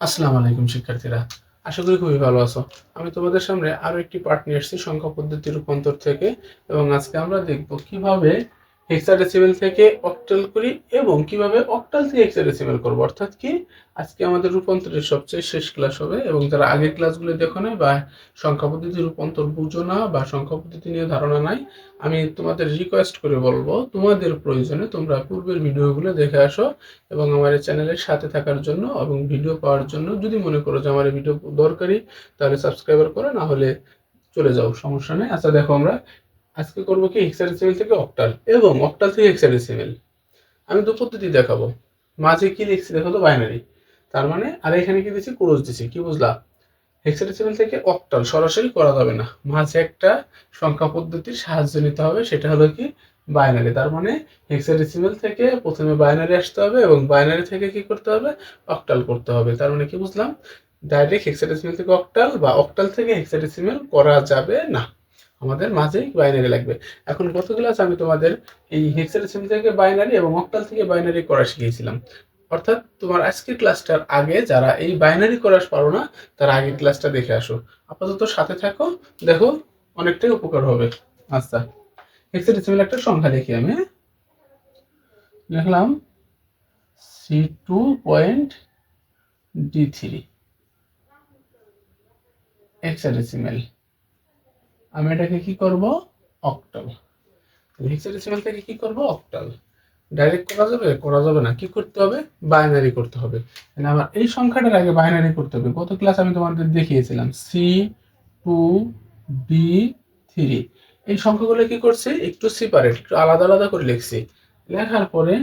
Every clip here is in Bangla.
আসসালামু আলাইকুম, শিক্ষার্থীরা। আশা করি খুবই ভালো আছো। আমি তোমাদের সামনে আরও একটি পার্ট নিয়ে এসেছি সংখ্যা পদ্ধতির রূপান্তর থেকে এবং আজকে আমরা দেখব কীভাবে হেক্সাডেসিমেল থেকে অক্টাল করি এবং কীভাবে অক্টাল থেকে হেক্সাডেসিমেল করব? অর্থাৎ কি? আজকে আমাদের রূপান্তরের সবচেয়ে শেষ ক্লাস হবে এবং যারা আগের ক্লাসগুলো দেখো না বা সংখ্যা পদ্ধতি রূপান্তর বুঝো না বা সংখ্যা পদ্ধতি নিয়ে ধারণা নাই, আমি তোমাদের রিকোয়েস্ট করে বলব, তোমাদের প্রয়োজনে তোমরা পূর্বের ভিডিওগুলো দেখে আসো এবং আমার এই চ্যানেলের সাথে থাকার জন্য এবং ভিডিও পাওয়ার জন্য যদি মনে করো যে আমার এই ভিডিও দরকারি, তাহলে সাবস্ক্রাইবার করো, না হলে চলে যাও, সমস্যা নেই। আচ্ছা দেখো আমরা আজকে করব কি হেক্সাডেসিমেল থেকে অক্টাল এবং অক্টাল থেকে হেক্সাডেসিমেল আমি দু পদ্ধতি দেখাবো। মাঝে কি লিখছি দেখো তো বাইনারি তার মানে আর এখানে কি দিচ্ছি ক্রোজ দিছি কি বুঝলা? হেক্সাডেসিমেল থেকে অক্টাল সরাসরি করা যাবে না। মাঝে একটা সংখ্যা পদ্ধতির সাহায্য নিতে হবে, সেটা হলো কি? বাইনারি তার মানে হেক্সাডেসিমেল থেকে প্রথমে বাইনারি আসতে হবে এবং বাইনারি থেকে কি করতে হবে? অক্টাল করতে হবে। তার মানে কি বুঝলাম? ডাইরেক্ট হেক্সাডেসিমেল থেকে অক্টাল বা অক্টাল থেকে হেক্সাডেসিমেল করা যাবে না। আমাদের মাঝেই বাইনারি লাগবে। এখন গত ক্লাস আমি তোমাদের এই হেক্সাডেসিমেল থেকে বাইনারি এবং অক্টাল থেকে বাইনারি করা শিখিয়েছিলাম। অর্থাৎ তোমার আজকের ক্লাসটার আগে যারা এই বাইনারি করা পারো না, তারা আগের ক্লাসটা দেখে আসো। আপাতত সাথে থাকো, দেখো অনেকটাই উপকার হবে। আচ্ছা হেক্সাডেসিমেল একটা সংখ্যা দেখি আমি হ্যাঁ? লিখলাম C two point D three hexadecimal আমি এটাকে কি করব? অক্টাল। হেক্সাডেসিমেল থেকে কি করব? অক্টাল। ডাইরেক্ট করা যাবে? করা যাবে না। কি করতে হবে? বাইনারি করতে হবে। তাহলে আমার এই সংখ্যাটার আগে বাইনারি করতে হবে। গত ক্লাস আমি তোমাদের দেখিয়েছিলাম। সি টু বি থ্রি এই সংখ্যাগুলো কি করছে? একটু সেপারেট একটু আলাদা আলাদা করে লিখছি। লেখার পরে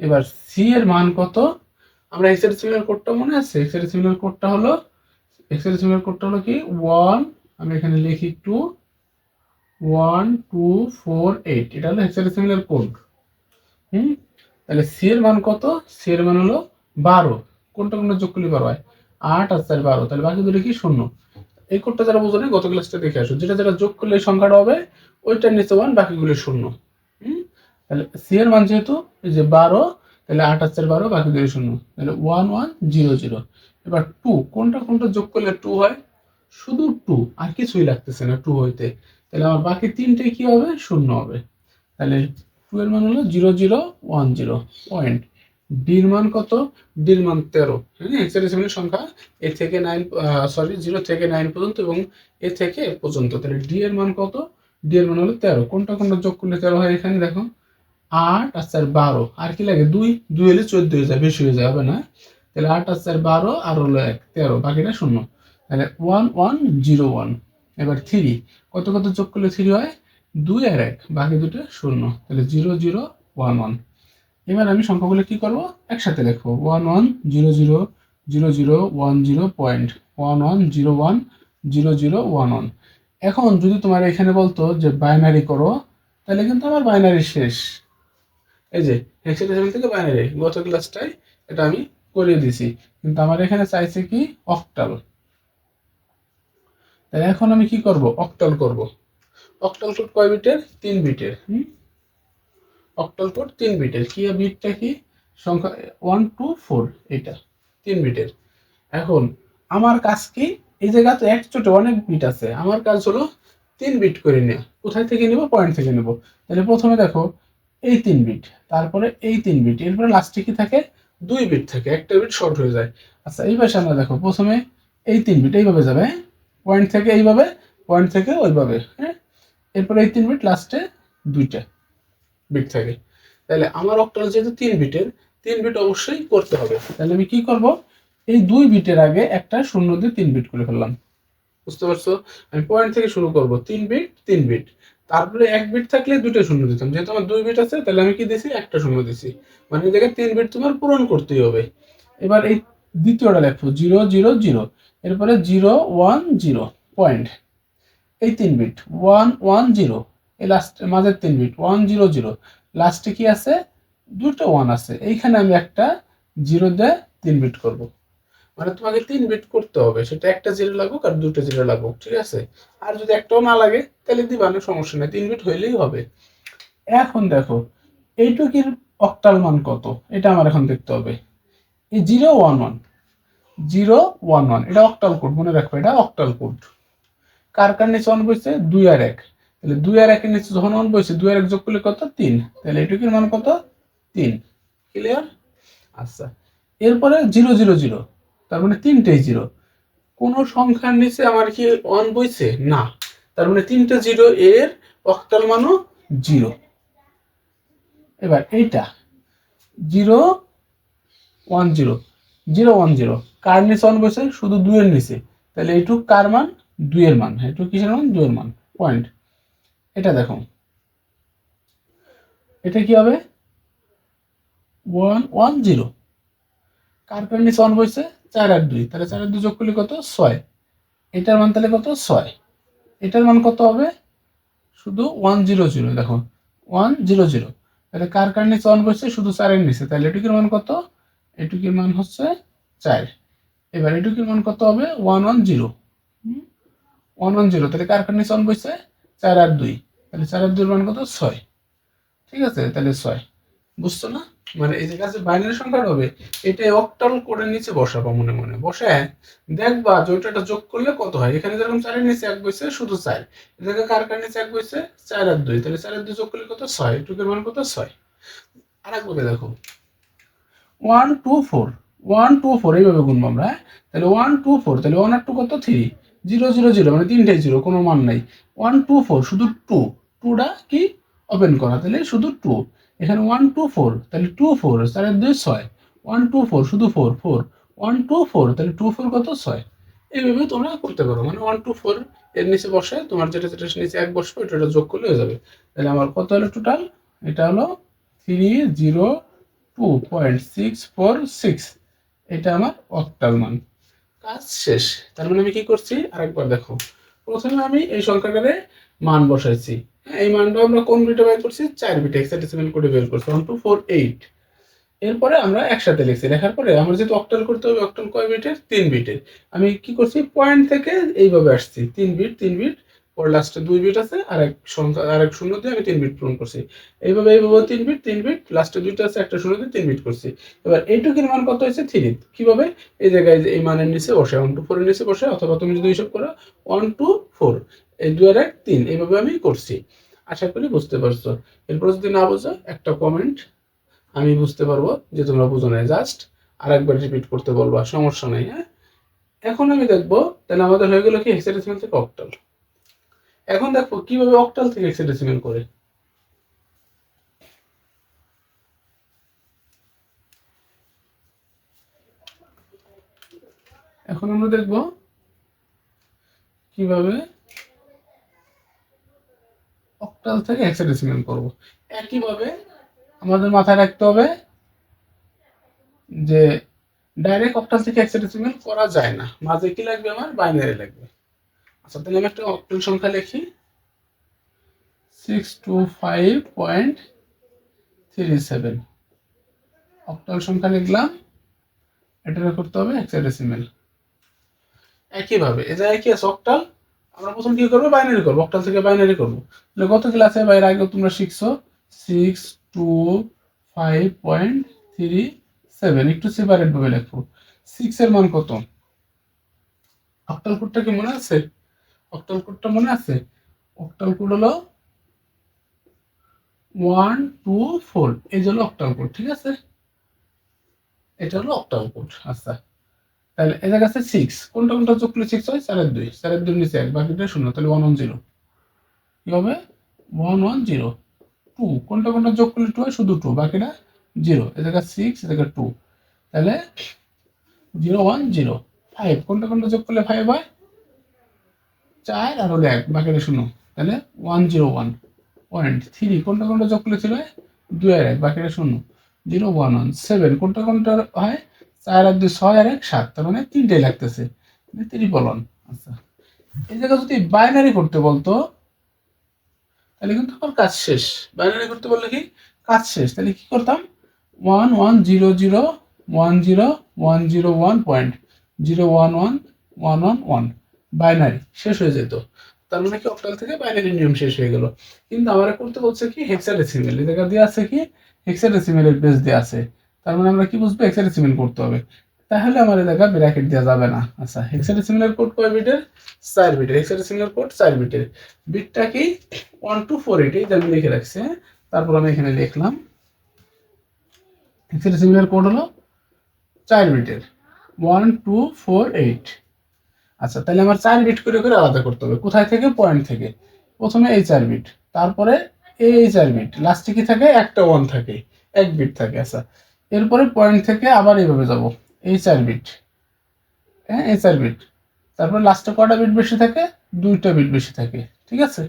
এবার সি এর মান কত? আমরা হেক্সাডেসিমেল কোডটা মনে আছে? হেক্সাডেসিমেল কোডটা হলো হেক্সাডেসিমেল কোডটা হলো কি? ওয়ান আমি এখানে লিখি two one, two, four, eight. এটা হলো হেক্সাডেসিমেলের কোড হুম? তাহলে সি এর মান কত? সি এর মান হলো বারো। কোনটা কোনটা যোগ করলে বারো হয়? আট আর চার বারো। তাহলে বাকি দুটো কি? শূন্য। এই কোডটা যারা বোঝো গত ক্লাসটা দেখে আসো। যেটা যেটা যোগ করলে সংখ্যাটা হবে, ওইটার নিচে ওয়ান বাকিগুলো শূন্য। তাহলে সি এর মান যেহেতু, এই যে বারো, তাহলে আট আর চার বারো বাকি দুটো শূন্য। তাহলে ওয়ান ওয়ান জিরো জিরো এবার টু কোনটা কোনটা যোগ করলে টু হয়? শুধু টু আর কিছুই লাগতেছে না টু হইতে। তাহলে আমার বাকি তিনটে কি হবে? শূন্য হবে। তাহলে টু এর মান হলো zero zero one zero point ডির মান কত? ডির মান তেরো। হ্যাঁ সংখ্যা এ থেকে নাইন সরি জিরো থেকে নাইন পর্যন্ত এবং এ থেকে পর্যন্ত। তাহলে ডি এর মান কত? ডি এর মান হলো তেরো। কোনটা কোনটা যোগ করলে তেরো হয় এখানে? দেখো, আট আর চার বারো। আর কি লাগে? দুই। দুই হলে চোদ্দ হয়ে যায়, বেশি হয়ে যায়, হবে না? তাহলে আট আর চার বারো, আর হলো এক, তেরো। বাকিটা শূন্য। তাহলে ওয়ান ওয়ান জিরো ওয়ান এবার থ্রি কত কত যোগ করলে থ্রি হয়? দুই আর এক বাকি দুটো শূন্য। তাহলে জিরো জিরো ওয়ান ওয়ান এবার আমি সংখ্যাগুলো কী করব? একসাথে লিখব। One one zero zero zero zero one zero point one one zero one zero zero one one এখন যদি তোমার এখানে বলতো যে বাইনারি করো, তাহলে কিন্তু আমার বাইনারি শেষ। এই যে হেক্সাডেসিমাল থেকে বাইনারি গত ক্লাসটাই এটা আমি করিয়ে দিছি কিন্তু আমার এখানে চাইছে কি অক্টাল তাহলে এখন আমি কি করব? অক্টাল করব। অক্টাল কোড কয় বিটের? তিন বিটের। অক্টাল কোড তিন বিটের। কি বিটটা কি? সংখ্যা ওয়ান টু ফোর এটা তিন বিটের। এখন আমার কাজ কি? এই জায়গাতে এক চোটে অনেক বিট আছে। আমার কাজ হলো তিন বিট করে নেওয়া কোথায় থেকে নেব? পয়েন্ট থেকে নেব। তাহলে প্রথমে দেখো, এই তিন বিট। তারপরে এই তিন বিট। এরপরে লাস্টে কি থাকে? দুই বিট থাকে। একটা বিট শর্ট হয়ে যায়। আচ্ছা এই পাশে আমরা দেখো, প্রথমে এই তিন বিট এইভাবে যাবে হ্যাঁ? পয়েন্ট থেকে এইভাবে পয়েন্ট থেকে ওইভাবে হ্যাঁ? এরপরে এই তিন বিট লাস্টে দুইটা বিট থাকে। তাহলে আমার অক্টাল যেহেতু তিন বিটের তিন বিট অবশ্যই করতে হবে। তাহলে আমি কি করব? এই দুই বিটের আগে একটা শূন্য দিয়ে তিন বিট করে ফেললাম। বুঝতে পারছ? আমি পয়েন্ট থেকে শুরু করব, তিন বিট তিন বিট তারপরে এক বিট থাকলে দুটো শূন্য দিতাম। যেহেতু আমার দুই বিট আছে, তাহলে আমি কি দিছি? একটা শূন্য দিছি। মানে এই জায়গায় তিন বিট তোমার পূরণ করতেই হবে। এবার এই দ্বিতীয়টা লেখো জিরো জিরো জিরো এরপরে জিরো ওয়ান জিরো পয়েন্ট এই তিন বিট ওয়ান ওয়ান জিরো এই লাস্ট মাঝের তিন বিট ওয়ান জিরো জিরো লাস্টে কি আছে? দুটো ওয়ান আছে। এইখানে আমি একটা জিরো দিয়ে তিন বিট করব। মানে তোমাকে তিন বিট করতে হবে। সেটা একটা জিরো লাগুক আর দুটো জিরো লাগুক, ঠিক আছে? আর যদি একটাও না লাগে, তাহলে দিবা না সমস্যা নেই। তিন বিট হইলেই হবে। এখন দেখো, এইটুকির অক্টাল মান কত? এটা আমার এখন দেখতে হবে। এই zero one one zero one one. এটা অক্টাল কোড মনে রাখব এটা অক্টাল কোড কার কার নিচে অন বসছে দুই আর এক। তাহলে দুই আর একের নিচে যখন অন বসছে দুই আর এক যোগ করলে কত? তিন। তাহলে এটুকুর মান কত? তিন। ক্লিয়ার আচ্ছা। এরপরে জিরো জিরো জিরো। তার মানে তিনটেই জিরো। কোনো সংখ্যার নিচে আমার কি অন বইছে? না। তার মানে তিনটে জিরো এর অক্টাল মানও জিরো। এবার এইটা। Zero one zero. Zero one zero. কার নিচে অন বসে? শুধু দুইয়ের নিচে। তাহলে এইটুক কার মান? দুইয়ের মান। এইটুক কিসের মান? দুইয়ের মান। পয়েন্ট এটা দেখো। এটা কি হবে? ওয়ান ওয়ান জিরো কার কার নিচে অন বসে? চার আর দুই। তাহলে চার আর দুই যোগ কত? ছয়। এটার মান তাহলে কত? ছয়। এটার মান কত হবে? শুধু ওয়ান জিরো জিরো দেখো। ওয়ান জিরো জিরো তাহলে কার কার নিচে অন বসছে শুধু চারের নিচে। তাহলে এটুকুর মান কত? এটুকুর মান হচ্ছে চার। এবার এটুকুর মান কত হবে one one zero one one zero তাহলে কার নিচে অন বসছে চার আর দুই। তাহলে চার আর দুইয়ের মান কত? ছয়। ঠিক আছে তাহলে ছয়। বুঝছ না? মানে এই যে কাছে বাইনারি সংখ্যা হবে এটা অক্টাল করে নিচে বসাবো মনে মনে। বসে দেখবা যে ওইটা যোগ করলে কত হয়? এখানে যেরকম চারের নিচে এক বসে শুধু চার। এদিকে কার কার নিচে এক বসে চার আর দুই। তাহলে চার আর দুই যোগ করলে কত? ছয়। টুকের মান কত? ছয়। আর একভাবে দেখো। One two four one, two, four, এইভাবে গুনবো আমরা? তাহলে ওয়ান, টু, ফোর, তাহলে ওয়ান আর টু কত? থ্রি। জিরো জিরো জিরো মানে তিনটে জিরো, কোনো মান নাই। ওয়ান, টু, ফোর, শুধু টু। টুটা কি? ওপেন করা, তাহলে শুধু টু। এখানে ওয়ান, টু, ফোর, তাহলে টু, ফোর, তাহলে দুই, ছয়। ওয়ান, টু, ফোর, শুধু four four. One, two, four, তাহলে টু, ফোর কত? ছয়। এইভাবে তোমরা করতে পারো। মানে ওয়ান, টু, ফোর এর নিচে বসে, তোমার যেটা যেটা নিচে এক বসবে, ওটা যোগ করলে হয়ে যাবে। তাহলে আমার কত হলো টোটাল এটা হলো three zero two point six four six এটা আমার অক্টাল মান। কাজ শেষ। তার মানে আমি কি করছি? আরেকবার দেখো। প্রথমে আমি এই সংখ্যাটারে মান বসাইছি। হ্যাঁ, এই মানটা আমরা কোন বিটে বের করছি? চার বিটে। হেক্সাডেসিমাল কোডে বের করছি। ওয়ান টু ফোর এইট এরপরে আমরা একসাথে লিখছি। লেখার পরে আমার যেহেতু অক্টাল করতে হবে অক্টাল কয় বিটের? তিন বিটের। আমি কি করছি? পয়েন্ট থেকে এইভাবে আসছি। তিন বিট তিন বিট পর লাস্টে দুই বিট আছে আর এক সংখ্যা আর এক শূন্য দিয়ে আমি তিন বিট পূরণ করছি। এইভাবে এইভাবে তিন বিট তিন বিট লাস্টে দুইটা আছে, একটা শূন্য দিয়ে তিন বিট করছি। এবার এইটুকুর মান কত হয়েছে? থ্রি কীভাবে? এই জায়গায় এই মানের নিচে বসে ওয়ান টু ফোরের নিচে বসে, অথবা তুমি যদি হিসাব করো ওয়ান টু ফোর এই দুই আর এক, তিন, এইভাবে আমি করছি। আশা করি বুঝতে পারছ। এরপর যদি না বোঝো, একটা কমেন্ট আমি বুঝতে পারব যে তোমরা বুঝো নাই জাস্ট আর একবার রিপিট করতে বলবা, সমস্যা নেই হ্যাঁ? এখন আমি দেখব, তাহলে আমাদের হয়ে গেল কি হেক্সাডেসিমাল থেকে অক্টাল এখন দেখো, কীভাবে অক্টাল থেকে হেক্সাডেসিমাল করে? এখন আমরা দেখব কীভাবে অক্টাল থেকে হেক্সাডেসিমাল করব। একইভাবে আমাদের মাথায় রাখতে হবে যে ডাইরেক্ট অক্টাল থেকে হেক্সাডেসিমাল করা যায় না। মাঝে কি লাগবে আমার? বাইনারি লাগবে। আচ্ছা তাহলে আমি একটা অক্টাল সংখ্যা লিখি। Six two five point three seven octal সংখ্যা লিখলাম, এটা করতে হবে হেক্সাডেসিমাল একইভাবে এ জায়গায় কি আছে অক্টাল আমরা প্রথম কি করব? বাইনারি করব অক্টাল থেকে বাইনারি করব। তাহলে কত ক্লাসে বাইরে আগে তোমরা শিখছো? Six two five point three seven একটু সেপারেট ভাবে লেখো। সিক্স এর মান কত? অক্টাল কোডটা কি মনে আছে? অক্টাল কোডটা মনে আছে? অক্টাল কোড হলো ওয়ান, টু, ফোর। এই হলো অক্টাল কোড, ঠিক আছে? এটা হলো অক্টাল কোড আচ্ছা। তাহলে এ জায়গা আছে সিক্স কোনটা কোনটা যোগ করলে সিক্স হয়? চারের দুই। চারের দুই নিচে এক বাকিটা শূন্য। তাহলে ওয়ান ওয়ান জিরো কি হবে? ওয়ান ওয়ান জিরো টু কোনটা কোনটা যোগ করলে টু হয়? শুধু টু বাকিটা জিরো এ জায়গা সিক্স এ জায়গা টু তাহলে জিরো ওয়ান জিরো ফাইভ কোনটা কোনটা যোগ করলে ফাইভ হয়? চার আর হলো এক, বাকিটা শূন্য। তাহলে one zero one point three কোনটা কোনটা যোগ করলে ছিল? দুই আর এক, বাকিটা শূন্য। জিরো ওয়ান ওয়ান সেভেন কোনটা কোনটা হয়? চার আর দুই ছয় আর এক সাত, তার মানে তিনটাই লাগতেছে। ত্রিপল ওয়ান আচ্ছা। এই জায়গায় যদি বাইনারি করতে বলতো, তাহলে কিন্তু আমার কাজ শেষ। বাইনারি করতে বললে কি? কাজ শেষ। তাহলে কি করতাম? One one zero zero one zero one zero one point zero one one one one one binary শেষ হয়ে যেত। তার মানে কি অক্টাল থেকে বাইনারি নিয়ম শেষ হয়ে গেল। কিন্তু আমার করতে বলছে কি হেক্সাডেসিমেল এই জায়গা দিয়ে আছে কি হেক্সাডেসিমেলের বেস দিয়ে আছে। তার মানে আমরা কি বুঝব হেক্সাডেসিমেল করতে হবে। তাহলে আমার এই ব্র্যাকেট দেওয়া যাবে না। আচ্ছা হেক্সাডেসিমালের কোড কয় বিটের? চার বিটের। হেক্সাডেসিমালের কোড চার বিটের। বিটটা কি ওয়ান টু ফোর এইট এই আমি লিখে রাখছি হ্যাঁ? তারপর আমি এখানে লিখলাম হেক্সাডেসিমালের কোড হলো চার বিটের। ওয়ান টু ফোর এইট আচ্ছা তাহলে আমার চার বিট করে করে আলাদা করতে হবে। কোথায় থেকে? পয়েন্ট থেকে। প্রথমে এই চার বিট তারপরে এই চার বিট লাস্টে কি থাকে? একটা ওয়ান থাকে, এক বিট থাকে আচ্ছা। এরপরে পয়েন্ট থেকে আবার এইভাবে যাব। এই চার বিট হ্যাঁ এই চার বিট তারপর লাস্টে কটা বিট বেশি থাকে? দুইটা বিট বেশি থাকে, ঠিক আছে?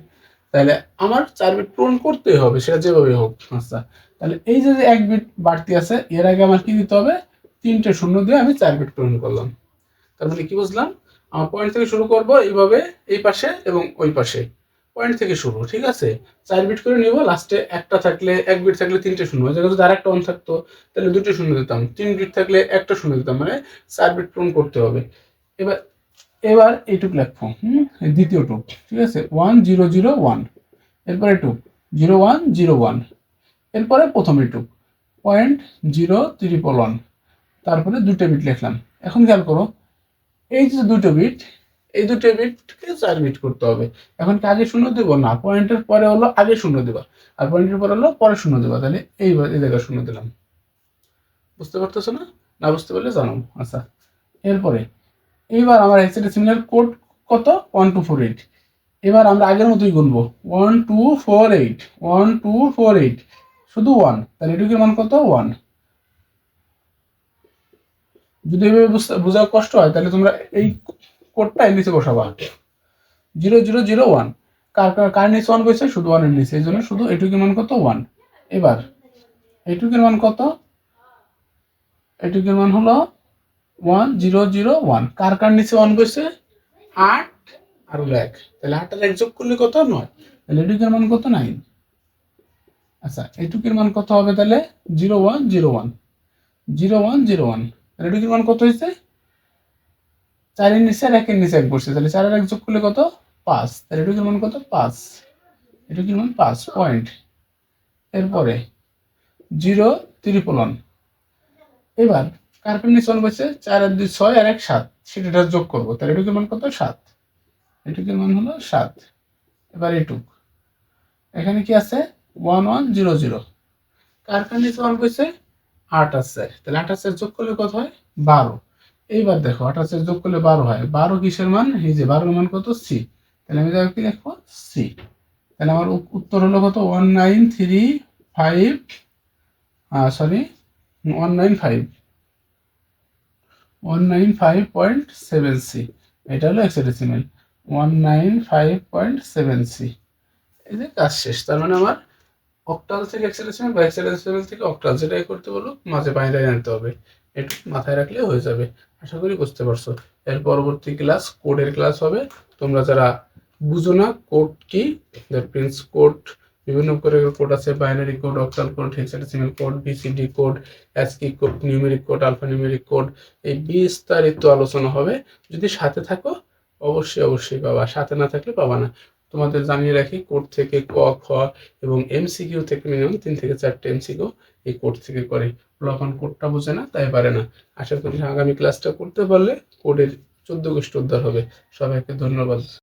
তাহলে আমার চার বিট পূরণ করতেই হবে, সেটা যেভাবে হোক আচ্ছা। তাহলে এই যে এক বিট বাড়তি আছে, এর আগে আমার কি দিতে হবে? তিনটে শূন্য দিয়ে আমি চার বিট পূরণ করলাম। তার মানে কি বুঝলাম? পয়েন্ট থেকে শুরু করব এইভাবে, এই পাশে এবং ওই পাশে। পয়েন্ট থেকে শুরু, ঠিক আছে? চার বিট করে নিব লাস্টে একটা থাকলে এক বিট থাকলে তিনটে শূন্য। জায়গায় যদি আর একটা অন থাকতো, তাহলে দুটো শূন্য দিতাম। তিন বিট থাকলে একটা শূন্য দিতাম মানে চার বিট পূরণ করতে হবে। এবার এবার এইটুক লিখব, হুম? দ্বিতীয় টুক, ঠিক আছে? ওয়ান জিরো জিরো ওয়ান এরপরে টুক জিরো ওয়ান জিরো ওয়ান এরপরে প্রথম টুক পয়েন্ট জিরো ত্রিপল ওয়ান তারপরে দুটো বিট লিখলাম। এখন খেয়াল করো এই যে দুটো বিট এই দুটো বিটকে চার বিট করতে হবে। এখন আগে শূন্য দেবো? না পয়েন্টের পরে হলো আগে শূন্য দেবা। আর পয়েন্টের পরে হলো পরে শূন্য দেবা। তাহলে এই জায়গায় শূন্য দিলাম। বুঝতে পারতেছো না? না বুঝতে পারলে জানো। আচ্ছা এরপরে, এইবার আমার হেক্সাডেসিমালের কোড কত? ওয়ান টু ফোর এইট এবার আমরা আগের মতোই গুনবো। One two four eight one two four eight শুধু ওয়ান তাহলে এটুকুর মান কত? ওয়ান যদি এভাবে বোঝা কষ্ট হয়, তাহলে তোমরা এই কোডটা এর নিচে বসাবা। Zero zero zero, one. কার কার নিচে ওয়ান বসে শুধু ওয়ানের নিচে। এই জন্য শুধু এইটুকুর মান কত? ওয়ান এবার এইটুকুর মান কত? এইটুকুর মান হলো ওয়ান জিরো জিরো ওয়ান কার কার নিচে ওয়ান বসে আট আর এক। তাহলে আটটার এক যোগ করলে কত? নয়। তাহলে এটুকুর মান কত? নাইন আচ্ছা এইটুকুর মান কত হবে তাহলে? Zero one zero one zero one zero one তাহলে মান কত হয়েছে চারের নিচে আর একের নিচে এক বসছে। তাহলে চারের এক যোগ করলে কত? পাঁচ। তাহলে এটুকুর মান কত? পাঁচ। এটুকুর মান পাঁচ? পয়েন্ট এরপরে, জিরো ত্রিপল ওয়ান এবার কার্পের নিচে ওয়ান বসছে? চার আর দুই, ছয় আর এক, সাত। সেটা যোগ করব। তাহলে এটুকুর মান কত? সাত। এটুকুর মান হলো? সাত। এবার এটুক এখানে কি আছে? ওয়ান ওয়ান জিরো জিরো কার্পের নিচে ওয়ান বসছে আট আছে তাহলে আট আছে যোগ করলে কত হয়? বারো। এইবার দেখো আঠাশের যোগ করলে বারো হয়। বারো কিসের মান? এই যে বারোর মান কত? সি। তাহলে আমি দেখো কি লিখব সি। তাহলে আমার উত্তর হলো কত? One nine three five sorry one nine five. One nine five point seven C. এটা হলো hexadecimal one nine five point seven C. এই যে কাজ শেষ। তার মানে আমার অক্টাল থেকে এক্সেডেসিমেল বা এক্সেডেসিমেল থেকে অক্টাল যেটাই করতে বলো, মাঝে বাইরে আনতে হবে। একটু মাথায় রাখলে হয়ে যাবে। আশা করি বুঝতে পারছ। এর পরবর্তী ক্লাস কোডের ক্লাস হবে। তোমরা যারা বুঝো না কোড কি? মিনস কোড বিভিন্ন করে কোড আছে। Binary code octal code hexadecimal code BCD code ASCII code numeric code alpha numeric code এই বিস্তারিত আলোচনা হবে। যদি সাথে থাকো, অবশ্যই অবশ্যই পাবা। সাথে না থাকলে পাবা না। তোমাদের জানিয়ে রাখি কোর্ট থেকে ক, খ এবং এমসিকিউ থেকে মিনিমাম তিন থেকে চারটে এমসিকিউ এই কোর্ট থেকে করে। লখন কোর্টটা বোঝে না, তাই পারে না। আশা করি আগামী ক্লাসটা করতে পারলে কোর্টের চোদ্দ গোষ্ঠ উদ্ধার হবে। সবাইকে ধন্যবাদ।